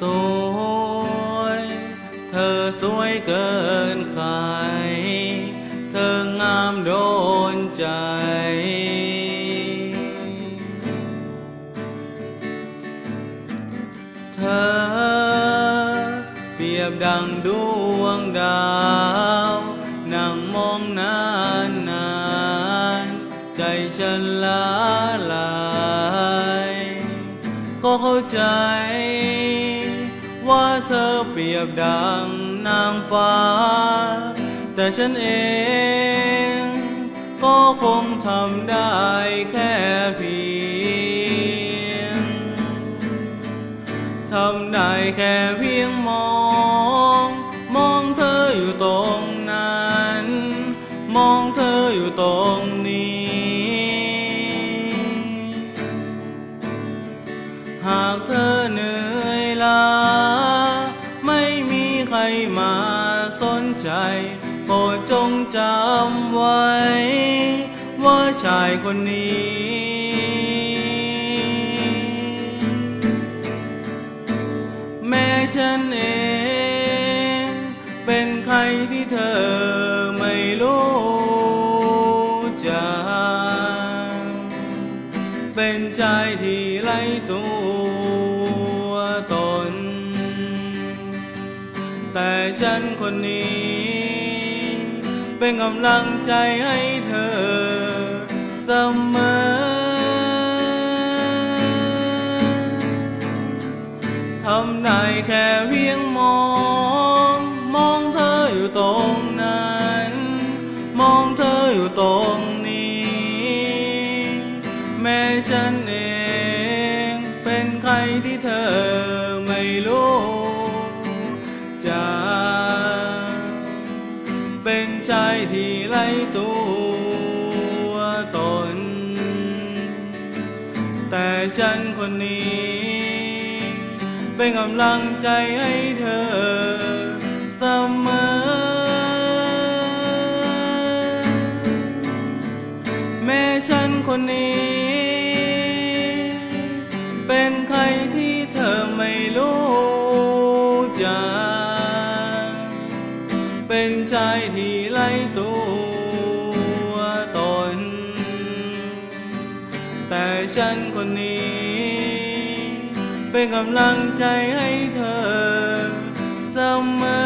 สวย เธอสวยเกินใคร เธองามโดนใจ เธอ เปรียบดังดวงดาว นั่งมองนานนานใจฉันละลาย ก็เข้าใจ ว่าเธอเปรียบดังนางฟ้า แต่ฉันเอง ก็คงทำได้แค่เพียงทำได้แค่เพียงมอง มองเธออยู่ตรงนั้น มองเธออยู่ตรงนี้หากเธอเหนื่อยล้า สนใจโปรดจงจำไว้ ว่าชายคนนี้ แม้ฉันเอง เป็นใครที่เธอไม่รู้จักเป็นชายที่ แต่ฉันคนนี้ เป็นกำลังใจให้เธอเสมอ ทำได้แค่เพียงมอง มองเธออยู่ตรงนั้น มองเธออยู่ตรงนี้ แม้ฉันเอง เป็นใครที่เธอไม่รู้ เป็นชายที่ไร้ตัวตน แต่ฉันคนนี้ เป็นกำลังใจให้เธอเสมอ แม้ฉันคนนี้ เป็นใครที่ ที่ไร้ตัวตน แต่ฉันคนนี้ เป็นกำลังใจให้เธอเสมอ